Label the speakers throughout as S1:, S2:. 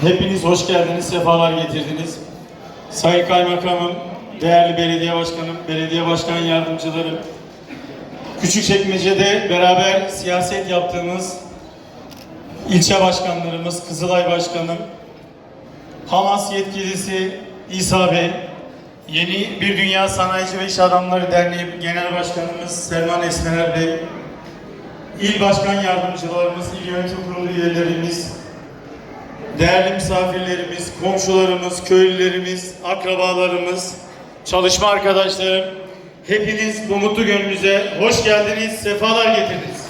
S1: Hepiniz hoş geldiniz, sefalar getirdiniz. Sayın Kaymakamım, değerli belediye başkanım, belediye başkan yardımcılarım, Küçükçekmece'de beraber siyaset yaptığımız ilçe başkanlarımız, Kızılay Başkanım, Hamas yetkilisi İsa Bey, Yeni Bir Dünya Sanayici ve İş Adamları Derneği Genel Başkanımız Selman Esmener Bey, İl Başkan Yardımcılarımız, İl Yönetim Kurulu üyelerimiz, değerli misafirlerimiz, komşularımız, köylülerimiz, akrabalarımız, çalışma arkadaşlarım, hepiniz bu mutlu gönlünüze hoş geldiniz, sefalar getirdiniz.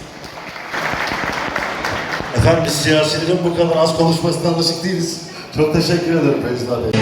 S2: Efendim biz siyasilerin bu kadar az konuşmasından alışık değiliz. Çok teşekkür ederim Feyzullah Bey.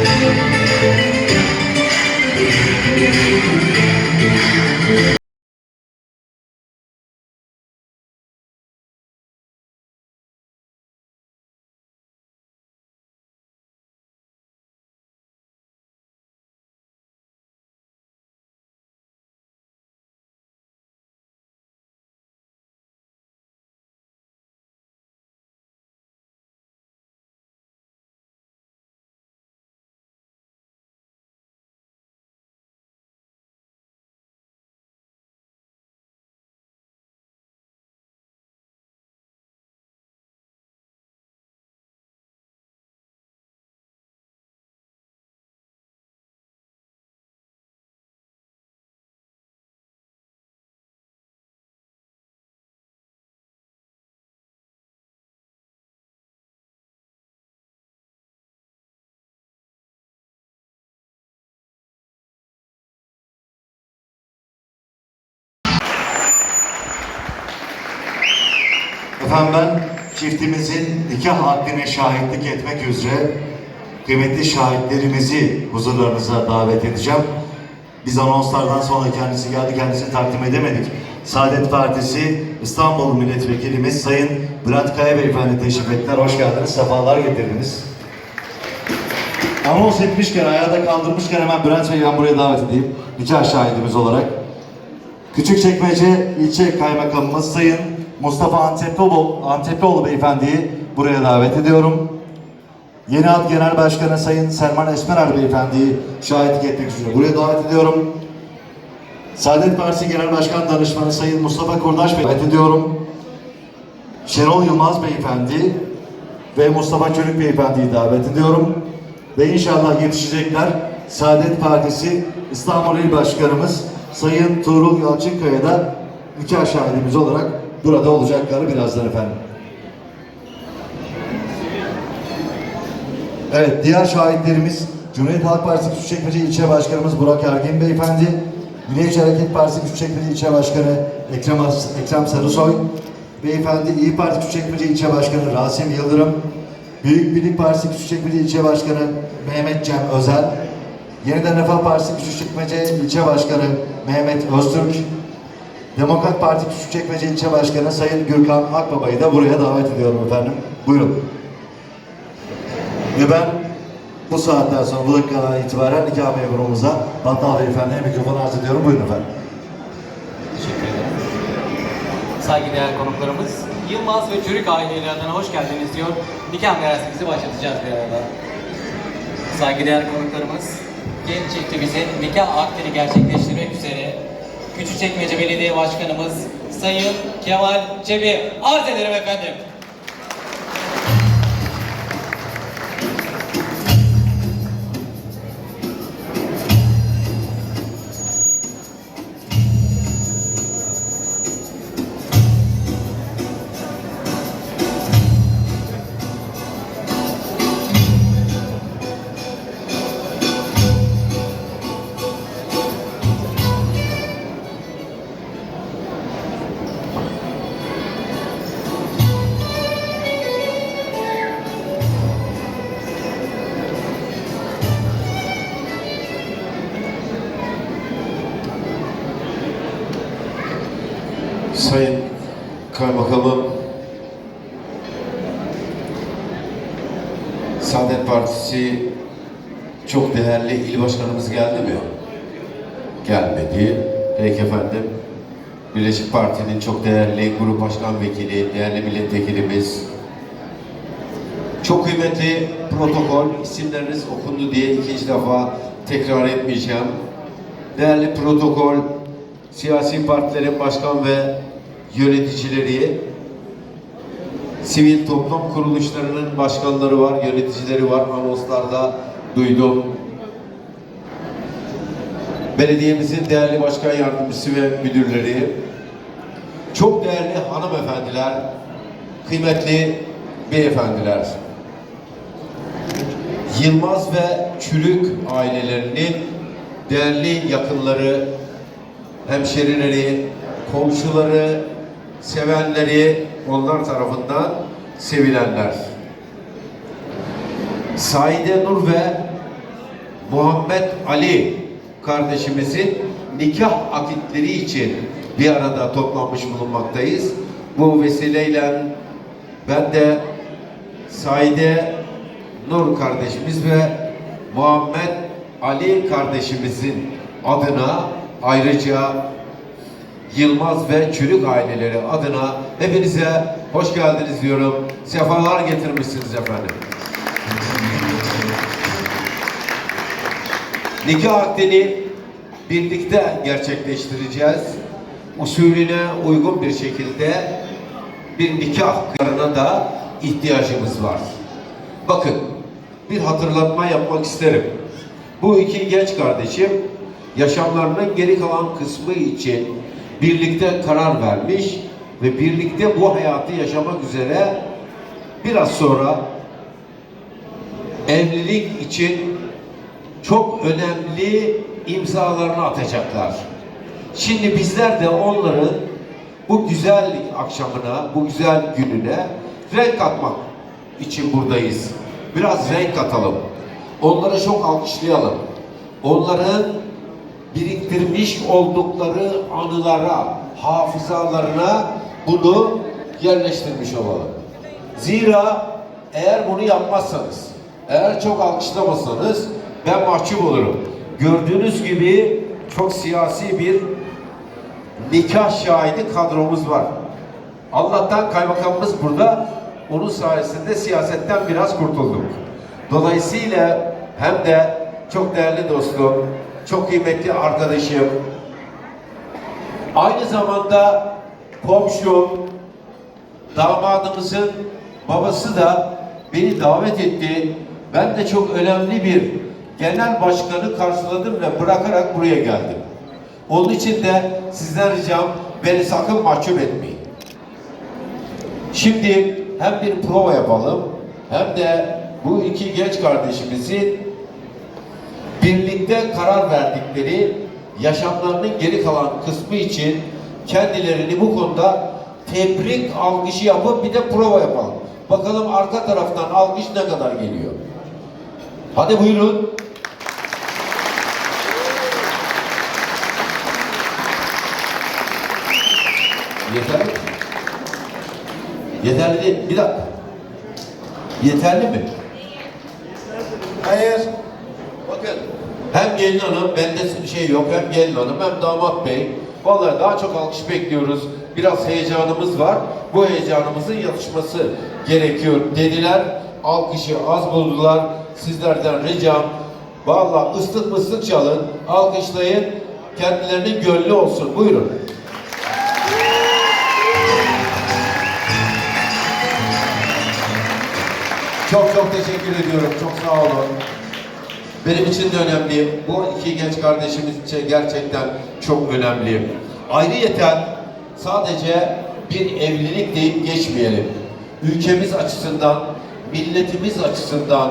S2: Efendim ben çiftimizin nikah akdine şahitlik etmek üzere kıymetli şahitlerimizi huzurlarınıza davet edeceğim. Biz anonslardan sonra kendisi geldi, kendisini takdim edemedik. Saadet Partisi İstanbul Milletvekilimiz Sayın Bülent Kaya Beyefendi teşrif ettiler. Hoş geldiniz, sefalar getirdiniz. Anons etmişken, ayağda kaldırmışken hemen Bülent Bey'i ben buraya davet edeyim. Nikah şahidimiz olarak. Küçükçekmece İlçe Kaymakamımız Sayın Mustafa Anteplioğlu, Anteplioğlu Beyefendi'yi buraya davet ediyorum. Yeni Ad Genel Başkanı Sayın Selman Esmerer Beyefendi'yi şahitlik etmek üzere buraya davet ediyorum. Saadet Partisi Genel Başkan Danışmanı Sayın Mustafa Kurdaş Bey davet ediyorum. Şenol Yılmaz Beyefendi ve Mustafa Çölük Beyefendi'yi davet ediyorum. Ve inşallah yetişecekler. Saadet Partisi İstanbul İl Başkanımız Sayın Tuğrul Yalçınkaya da nikah şahidimiz olarak burada olacakları birazdan efendim. Evet, diğer şahitlerimiz Cumhuriyet Halk Partisi Küçükçekmece İlçe Başkanımız Burak Ergin Beyefendi, Milliyetçi Hareket Partisi Küçükçekmece İlçe Başkanı Ekrem, Ekrem Sarısoy, Beyefendi İyi Parti Küçükçekmece İlçe Başkanı Rasim Yıldırım, Büyük Birlik Partisi Küçükçekmece İlçe Başkanı Mehmet Cem Özel, Yeniden Refah Partisi Küçükçekmece İlçe Başkanı Mehmet Öztürk, Demokrat Parti Küçükçekmece İlçe Başkanı Sayın Gürkan Akbaba'yı da buraya davet ediyorum efendim. Buyurun. Ve ben bu saatten sonra bu dakikadan itibaren nikah memurumuza Battal Beyefendi'ye mikrofonu arz ediyorum. Buyurun efendim.
S3: Teşekkür ederim. Saygıdeğer konuklarımız, Yılmaz ve Çürük aileleri adına hoş geldiniz diyor. Nikah merasimimizi başlatacağız bir arada. Saygıdeğer konuklarımız, genç çiftimizin nikah akdini gerçekleştirmek üzere Küçükçekmece Belediye Başkanımız Sayın Kemal Çebi arz ederim efendim.
S4: Saadet Partisi çok değerli il başkanımız geldi mi? Gelmedi. Peki efendim. Birleşik Parti'nin çok değerli grup başkan vekili, değerli milletvekilimiz, Çok kıymetli protokol, isimleriniz okundu diye ikinci defa tekrar etmeyeceğim. Değerli protokol, siyasi partilerin başkan ve yöneticileri, sivil toplum kuruluşlarının başkanları var, yöneticileri var. Anonslarda duydum. Belediyemizin değerli başkan yardımcısı ve müdürleri, çok değerli hanımefendiler, kıymetli beyefendiler, Yılmaz ve Çürük ailelerinin değerli yakınları, hemşerileri, komşuları, sevenleri, onlar tarafından sevilenler. Saide Nur ve Muhammed Ali kardeşimizin nikah akitleri için bir arada toplanmış bulunmaktayız. Bu vesileyle ben de Saide Nur kardeşimiz ve Muhammed Ali kardeşimizin adına ayrıca Yılmaz ve Çürük aileleri adına hepinize hoş geldiniz diyorum. Sefalar getirmişsiniz efendim. Nikah akdini birlikte gerçekleştireceğiz. Usulüne uygun bir şekilde bir nikah kararına da ihtiyacımız var. Bakın bir hatırlatma yapmak isterim. Bu iki genç kardeşim yaşamlarının geri kalan kısmı için birlikte karar vermiş ve birlikte bu hayatı yaşamak üzere biraz sonra evlilik için çok önemli imzalarını atacaklar. Şimdi bizler de onların bu güzel akşamına, bu güzel gününe renk katmak için buradayız. Biraz renk katalım. Onları çok alkışlayalım. Onların biriktirmiş oldukları anılara, hafızalarına bunu yerleştirmiş olalım. Zira eğer bunu yapmazsanız, eğer çok alkışlamazsanız ben mahcup olurum. Gördüğünüz gibi çok siyasi bir nikah şahidi kadromuz var. Allah'tan kaymakamımız burada. Onun sayesinde siyasetten biraz kurtulduk. Dolayısıyla hem de çok değerli dostum, çok kıymetli arkadaşım, aynı zamanda komşum, damadımızın babası da beni davet etti. Ben de çok önemli bir genel başkanı karşıladım ve bırakarak buraya geldim. Onun için de sizden ricam beni sakın mahcup etmeyin. Şimdi hem bir prova yapalım hem de bu iki genç kardeşimizin birlikte karar verdikleri yaşamlarının geri kalan kısmı için kendilerini bu konuda tebrik alkışı yapıp bir de prova yapalım. Bakalım arka taraftan alkış ne kadar geliyor. Hadi buyurun. Yeterli mi? Yeterli değil. Bir dakika. Yeterli mi? Hayır. Hem gelin hanım, bende bir şey yok. Hem gelin hanım hem damat bey. Vallahi daha çok alkış bekliyoruz. Biraz heyecanımız var. Bu heyecanımızın yatışması gerekiyor dediler. Alkışı az buldular. Sizlerden ricam Vallahi ıslık mıslık çalın, alkışlayın, kendilerinin gönlü olsun. Buyurun. Çok çok teşekkür ediyorum. Çok sağ olun. Benim için de önemli. Bu iki genç kardeşimiz için gerçekten çok önemli. Ayrıyeten sadece bir evlilik deyip geçmeyelim. Ülkemiz açısından, milletimiz açısından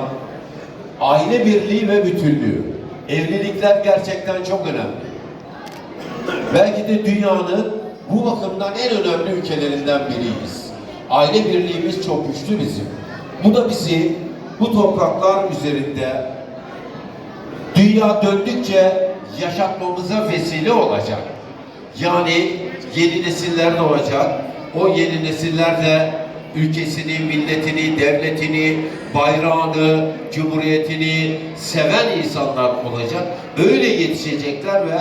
S4: aile birliği ve bütünlüğü. Evlilikler gerçekten çok önemli. Belki de dünyanın bu bakımdan en önemli ülkelerinden biriyiz. Aile birliğimiz çok güçlü bizim. Bu da bizi bu topraklar üzerinde dünya döndükçe yaşatmamıza vesile olacak. Yani yeni nesiller doğacak. O yeni nesiller de ülkesini, milletini, devletini, bayrağını, cumhuriyetini seven insanlar olacak. Öyle yetişecekler ve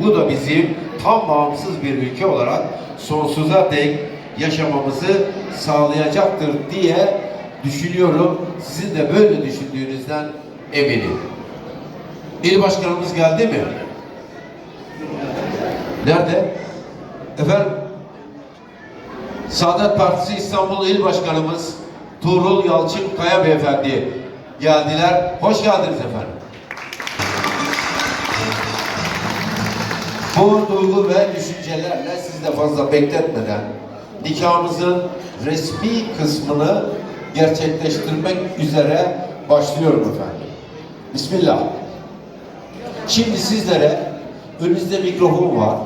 S4: bu da bizim tam bağımsız bir ülke olarak sonsuza dek yaşamamızı sağlayacaktır diye düşünüyorum. Sizin de böyle düşündüğünüzden eminim. İl başkanımız geldi mi? Nerede? Efendim? Saadet Partisi İstanbul İl Başkanımız Tuğrul Yalçın Kaya Beyefendi geldiler. Hoş geldiniz efendim. Bu duygu ve düşüncelerle siz de fazla bekletmeden nikahımızın resmi kısmını gerçekleştirmek üzere başlıyorum efendim. Bismillah. Şimdi sizlere önünüzde mikrofon var.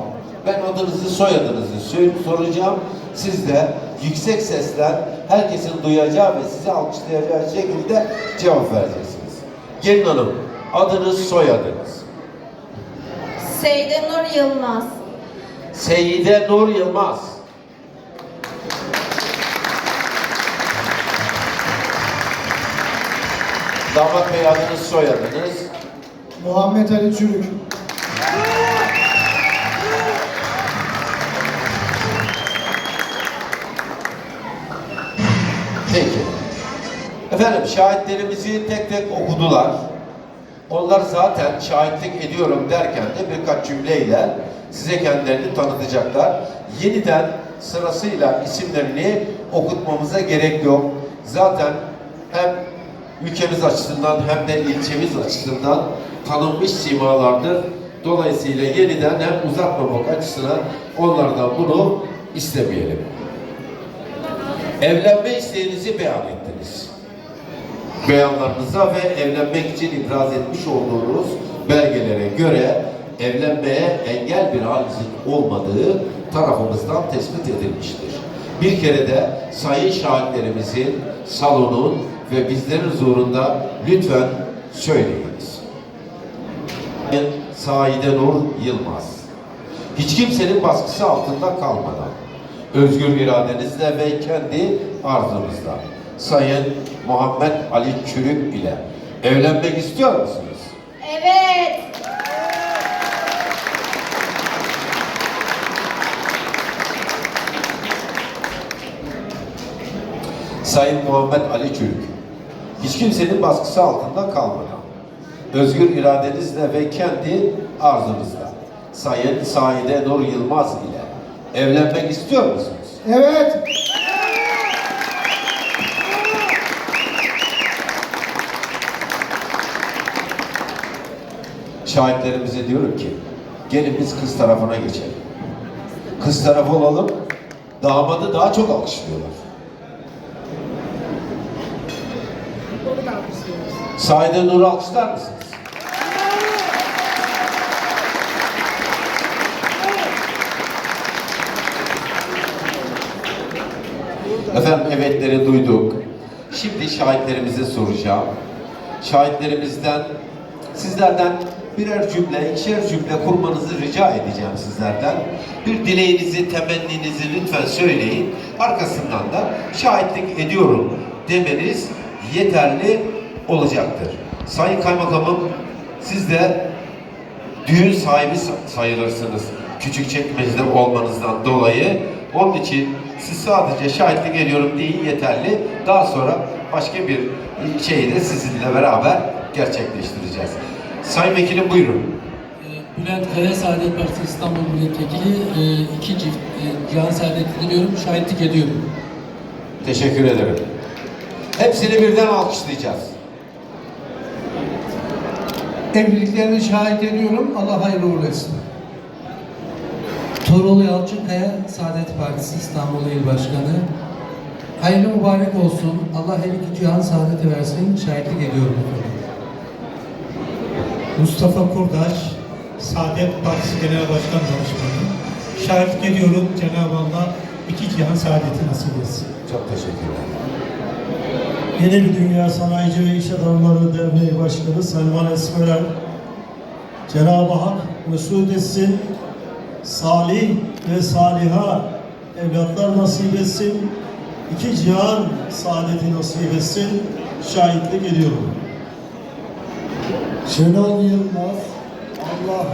S4: Ben adınızı, soyadınızı söyle- soracağım. Siz de yüksek sesle herkesin duyacağı ve sizi alkışlayacağı şekilde cevap vereceksiniz. Gelin Hanım, adınız, soyadınız.
S5: Seyde Nur Yılmaz.
S4: Seyide Nur Yılmaz. Damat Bey adınız, soyadınız.
S6: Muhammed Ali Çürük.
S4: Peki. Efendim şahitlerimizi tek tek okudular. Onlar zaten şahitlik ediyorum derken de birkaç cümleyle size kendilerini tanıtacaklar. Yeniden sırasıyla isimlerini okutmamıza gerek yok. Zaten hem ülkemiz açısından hem de ilçemiz açısından tanınmış simalardır. Dolayısıyla yeniden hem uzatmamak açısından onlardan bunu istemeyelim. Evlenme isteğinizi beyan ettiniz. Beyanlarınıza ve evlenmek için ibraz etmiş olduğunuz belgelere göre evlenmeye engel bir halinizin olmadığı tarafımızdan tespit edilmiştir. Bir kere de sayın şahitlerimizin, salonun ve bizlerin huzurunda lütfen söyleyiniz. Saide Nur Yılmaz. Hiç kimsenin baskısı altında kalmadan, özgür iradenizle ve kendi arzunuzla, Sayın Muhammed Ali Çürük ile evlenmek istiyor musunuz?
S5: Evet.
S4: Sayın Muhammed Ali Çürük, hiç kimsenin baskısı altında kalmadan, özgür iradenizle ve kendi arzunuzla, Sayın Saide Nur Yılmaz ile evlenmek istiyor musunuz?
S6: Evet.
S4: Şahitlerimize diyorum ki, gelin biz kız tarafına geçelim. Kız tarafı olalım, damadı daha çok alkışlıyorlar. Saide Nur'u alkışlar mısınız? Efendim evetleri duyduk. Şimdi şahitlerimize soracağım. Şahitlerimizden sizlerden birer cümle, ikişer cümle kurmanızı rica edeceğim sizlerden. Bir dileğinizi, temenninizi lütfen söyleyin. Arkasından da şahitlik ediyorum demeniz yeterli olacaktır. Sayın Kaymakamım siz de düğün sahibi sa- sayılırsınız. Küçük çekmecede olmanızdan dolayı. Onun için siz sadece şahitlik ediyorum deyin yeterli. Daha sonra başka bir şeyi de sizinle beraber gerçekleştireceğiz. Sayın Vekilim buyurun.
S7: Ee, Bülent Kaya Saadet Partisi İstanbul Milletvekili e, iki çift e, Cihan Saadet diliyorum, şahitlik ediyorum.
S4: Teşekkür ederim. Hepsini birden alkışlayacağız.
S6: Evliliklerini şahit ediyorum. Allah hayırlı uğurlu etsin.
S7: Torolu Yalçınkaya Saadet Partisi İstanbul İl Başkanı. Hayırlı mübarek olsun. Allah her iki cihan saadeti versin. Şahitlik ediyorum.
S8: Mustafa Kurdaş, Saadet Partisi Genel Başkan Danışmanı. Şahitlik ediyorum Cenab-ı Allah iki cihan saadeti nasip etsin.
S4: Çok teşekkürler.
S8: Yeni bir Dünya Sanayici ve İş Adamları Derneği Başkanı Selman Esmerer, Cenab-ı Hak mesut etsin, salih ve saliha evlatlar nasip etsin, iki cihan saadeti nasip etsin, şahitlik ediyorum.
S6: Şenol Yılmaz. Allah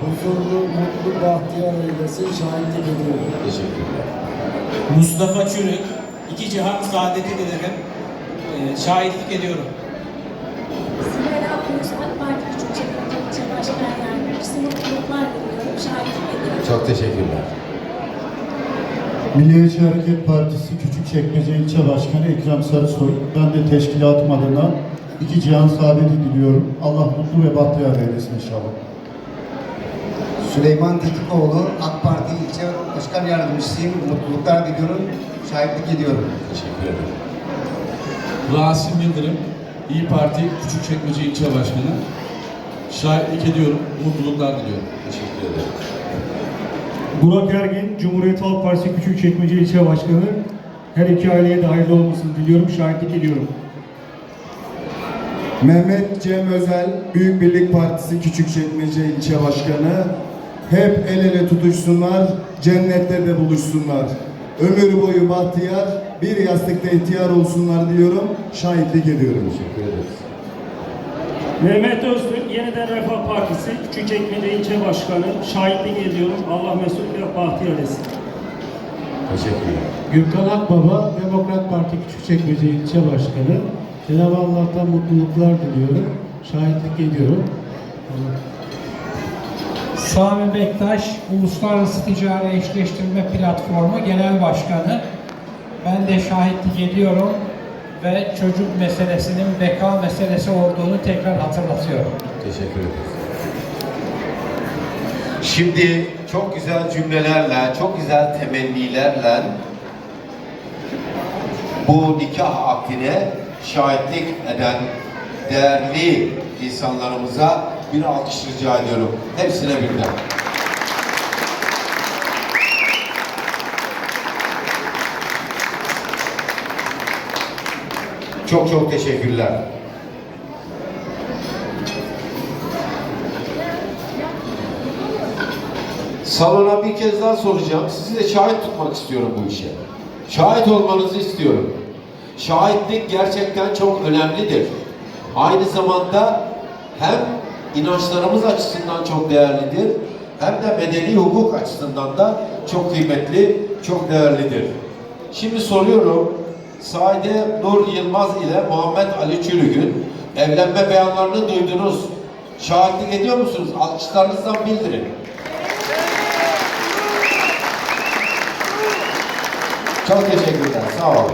S6: huzurlu, mutlu, bahtiyar eylesin. Şahitlik ediyorum.
S4: Teşekkürler.
S9: Mustafa Çürük, iki cihan saadeti dilerim. E, şahitlik ediyorum.
S10: Sibel Akgüz, AK Parti Küçükçekmece İlçe Başkan Yardımcısı mutluluklar diliyorum. Şahitlik ediyorum.
S4: Çok teşekkürler.
S8: Milliyetçi Hareket Partisi Küçükçekmece İlçe Başkanı Ekrem Sarısoy. Ben de teşkilatım adına iki cihan saadeti diliyorum. Allah mutlu ve bahtiyar eylesin inşallah.
S6: Süleyman Tetikoğlu, AK Parti İlçe Başkan Yardımcısıyım. Mutluluklar diliyorum. Şahitlik ediyorum.
S4: Teşekkür ederim.
S11: Rasim Yıldırım, İyi Parti Küçükçekmece İlçe Başkanı. Şahitlik ediyorum, mutluluklar diliyorum.
S4: Teşekkür ederim.
S8: Burak Ergin, Cumhuriyet Halk Partisi Küçükçekmece İlçe Başkanı. Her iki aileye de hayırlı olmasını diliyorum, şahitlik ediyorum.
S6: Mehmet Cem Özel, Büyük Birlik Partisi Küçükçekmece İlçe Başkanı. Hep el ele tutuşsunlar, cennette de buluşsunlar. Ömür boyu bahtiyar, bir yastıkta ihtiyar olsunlar diyorum, şahitlik ediyorum.
S4: Teşekkür ederiz.
S8: Mehmet Öztürk, Yeniden Refah Partisi Küçükçekmece İlçe Başkanı. Şahitlik ediyorum. Allah mesut ve bahtiyar etsin.
S4: Teşekkürler.
S8: Gürkan Akbaba, Demokrat Parti Küçükçekmece İlçe Başkanı. Cenab-ı Allah'tan mutluluklar diliyorum. Şahitlik ediyorum.
S9: Sami Bektaş, Uluslararası Ticari Eşleştirme Platformu Genel Başkanı. Ben de şahitlik ediyorum ve çocuk meselesinin beka meselesi olduğunu tekrar hatırlatıyorum.
S4: Teşekkür ederiz. Şimdi çok güzel cümlelerle, çok güzel temennilerle bu nikah akdine şahitlik eden değerli insanlarımıza bir alkış rica ediyorum. Hepsine birden. Çok çok teşekkürler. Salona bir kez daha soracağım. Sizi de şahit tutmak istiyorum bu işe. Şahit olmanızı istiyorum. Şahitlik gerçekten çok önemlidir. Aynı zamanda hem inançlarımız açısından çok değerlidir, hem de medeni hukuk açısından da çok kıymetli, çok değerlidir. Şimdi soruyorum, Saide Nur Yılmaz ile Muhammed Ali Çürük'ün evlenme beyanlarını duydunuz. Şahitlik ediyor musunuz? Alkışlarınızdan bildirin. Çok teşekkürler, sağ olun.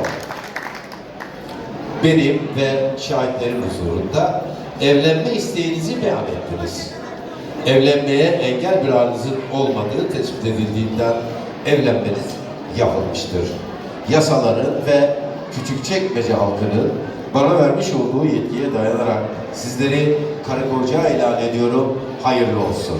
S4: Benim ve şahitlerim huzurunda evlenme isteğinizi beyan ettiniz. Evlenmeye engel bir halinizin olmadığı tespit edildiğinden evlenmeniz yapılmıştır. Yasaların ve Küçükçekmece halkının bana vermiş olduğu yetkiye dayanarak sizleri karı koca ilan ediyorum. Hayırlı olsun.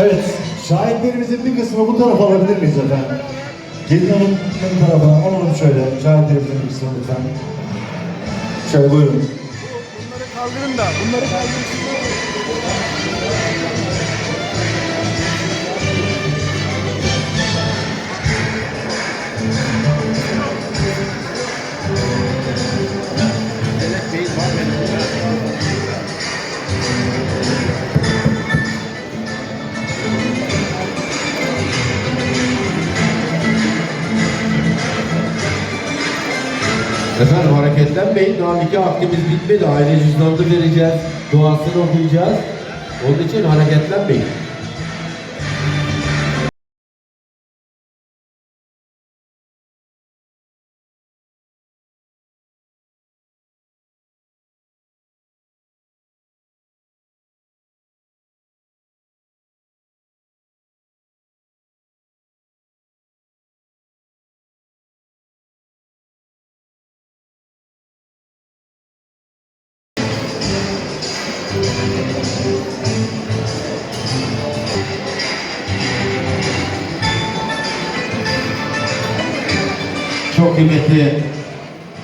S8: Evet, şahitlerimizin bir kısmı bu tarafa alabilir miyiz efendim? Gelin hanım ön tarafa, alalım şöyle. Şahitlerimizin bir kısmı lütfen. Şöyle buyurun.
S4: Efendim nikah akdimiz bitmedi. Aile cüzdanını vereceğiz. Duasını okuyacağız. Onun için hareketlenmeyin. Kıymetli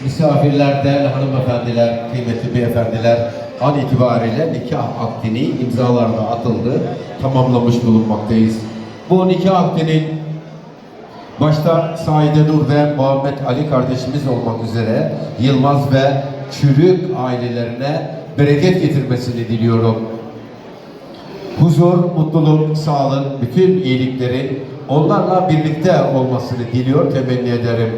S4: misafirler, değerli hanımefendiler, kıymetli beyefendiler an itibariyle nikah akdini imzalarına atıldı, tamamlamış bulunmaktayız. Bu nikah akdinin başta Saide Nur ve Muhammed Ali kardeşimiz olmak üzere Yılmaz ve Çürük ailelerine bereket getirmesini diliyorum. Huzur, mutluluk, sağlık, bütün iyilikleri onlarla birlikte olmasını diliyor, temenni ederim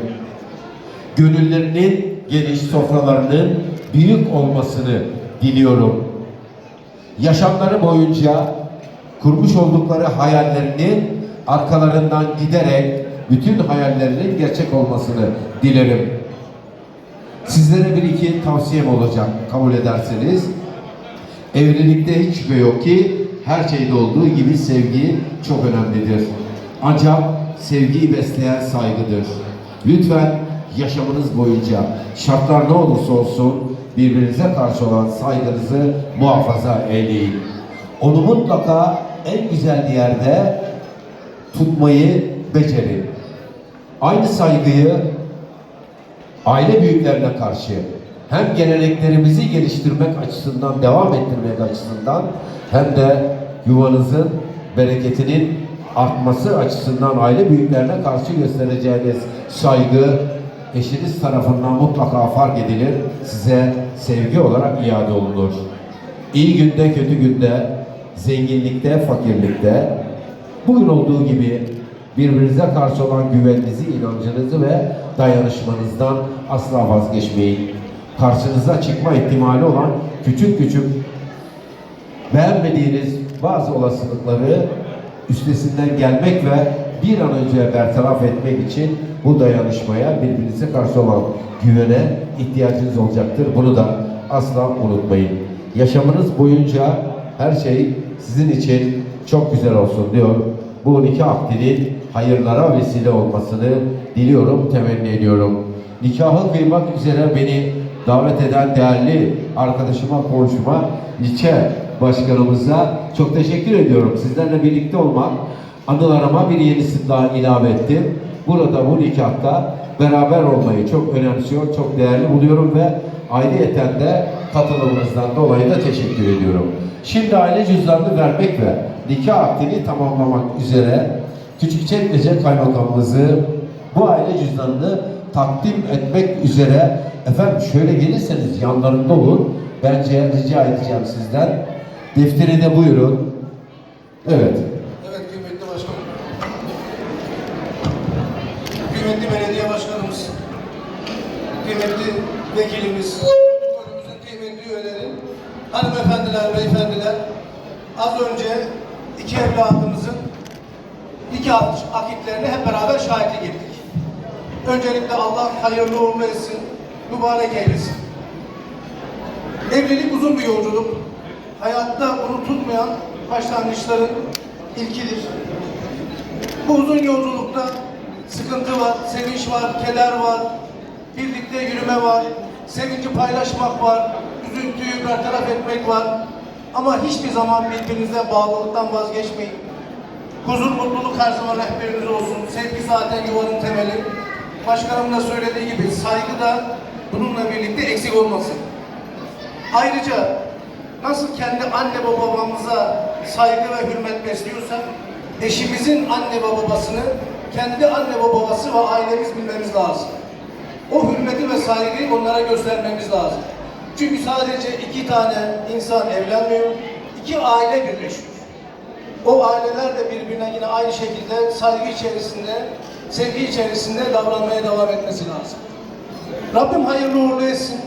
S4: gönüllerinin geniş sofralarının büyük olmasını diliyorum. Yaşamları boyunca kurmuş oldukları hayallerinin arkalarından giderek bütün hayallerinin gerçek olmasını dilerim. Sizlere bir iki tavsiyem olacak kabul ederseniz. Evlilikte hiç şüphe yok ki her şeyde olduğu gibi sevgi çok önemlidir. Ancak sevgiyi besleyen saygıdır. Lütfen yaşamınız boyunca şartlar ne olursa olsun birbirinize karşı olan saygınızı muhafaza eyleyin. Onu mutlaka en güzel yerde tutmayı becerin. Aynı saygıyı aile büyüklerine karşı hem geleneklerimizi geliştirmek açısından, devam ettirmek açısından hem de yuvanızın bereketinin artması açısından aile büyüklerine karşı göstereceğiniz saygı eşiniz tarafından mutlaka fark edilir, size sevgi olarak iade olunur. İyi günde, kötü günde, zenginlikte, fakirlikte, bugün olduğu gibi birbirinize karşı olan güveninizi, inancınızı ve dayanışmanızdan asla vazgeçmeyin. Karşınıza çıkma ihtimali olan küçük küçük beğenmediğiniz bazı olasılıkları üstesinden gelmek ve bir an önce bertaraf etmek için bu dayanışmaya, birbirinize karşı olan güvene ihtiyacınız olacaktır. Bunu da asla unutmayın. Yaşamınız boyunca her şey sizin için çok güzel olsun diyor. Bu nikah akdinin hayırlara vesile olmasını diliyorum, temenni ediyorum. Nikahı kıymak üzere beni davet eden değerli arkadaşıma, komşuma, ilçe başkanımıza çok teşekkür ediyorum. Sizlerle birlikte olmak anılarıma bir yenisini daha ilave ettim. Burada bu nikahta beraber olmayı çok önemsiyor, çok değerli buluyorum ve ayrıyeten de katılımınızdan dolayı da teşekkür ediyorum. Şimdi aile cüzdanını vermek ve nikah akdini tamamlamak üzere Küçükçekmece Kaymakamımızı bu aile cüzdanını takdim etmek üzere efendim şöyle gelirseniz yanlarında olun. Bence rica edeceğim sizden. Defteri de buyurun. Evet.
S12: Kıymetli belediye başkanımız, kıymetli vekilimiz, bölümümüzün kıymetli üyeleri, hanımefendiler, beyefendiler, az önce iki evladımızın iki akitlerine hep beraber şahitlik ettik. Öncelikle Allah hayırlı uğurlu etsin, mübarek eylesin. Evlilik uzun bir yolculuk. Hayatta unutulmayan başlangıçların ilkidir. Bu uzun yolculukta sıkıntı var, sevinç var, keder var, birlikte yürüme var, sevinci paylaşmak var, üzüntüyü bertaraf etmek var. Ama hiçbir zaman birbirinize bağlılıktan vazgeçmeyin. Huzur, mutluluk her zaman rehberiniz olsun. Sevgi zaten yuvanın temeli. Başkanım da söylediği gibi saygı da bununla birlikte eksik olmasın. Ayrıca nasıl kendi anne babamıza saygı ve hürmet besliyorsak, eşimizin anne babasını kendi anne ve babası ve ailemiz bilmemiz lazım. O hürmeti ve saygıyı onlara göstermemiz lazım. Çünkü sadece iki tane insan evlenmiyor, iki aile birleşiyor. O aileler de birbirine yine aynı şekilde saygı içerisinde, sevgi içerisinde davranmaya devam etmesi lazım. Rabbim hayırlı uğurlu etsin.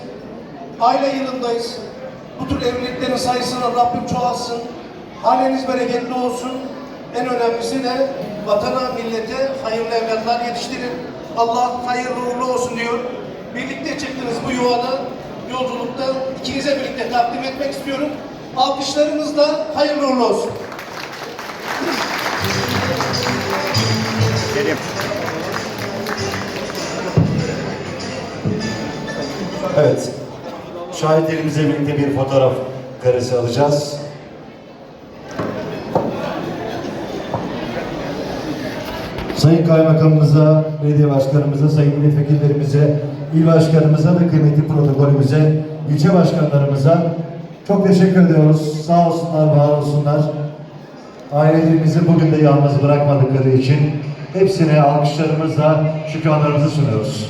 S12: Aile yılındayız. Bu tür evliliklerin sayısını Rabbim çoğalsın. Haneniz bereketli olsun. En önemlisi de vatana, millete hayırlı evlatlar yetiştirin. Allah hayırlı uğurlu olsun diyor. Birlikte çıktınız bu yuvada, yolculukta ikinize birlikte takdim etmek istiyorum. Alkışlarınızla hayırlı uğurlu olsun.
S2: Evet. Şahitlerimizle birlikte bir fotoğraf karesi alacağız. Sayın Kaymakamımıza, belediye başkanımıza, sayın milletvekillerimize, il başkanımıza ve kıymetli protokolümüze, ilçe başkanlarımıza çok teşekkür ediyoruz. Sağ olsunlar, var olsunlar. Ailelerimizi bugün de yalnız bırakmadıkları için hepsine alkışlarımızla şükranlarımızı sunuyoruz.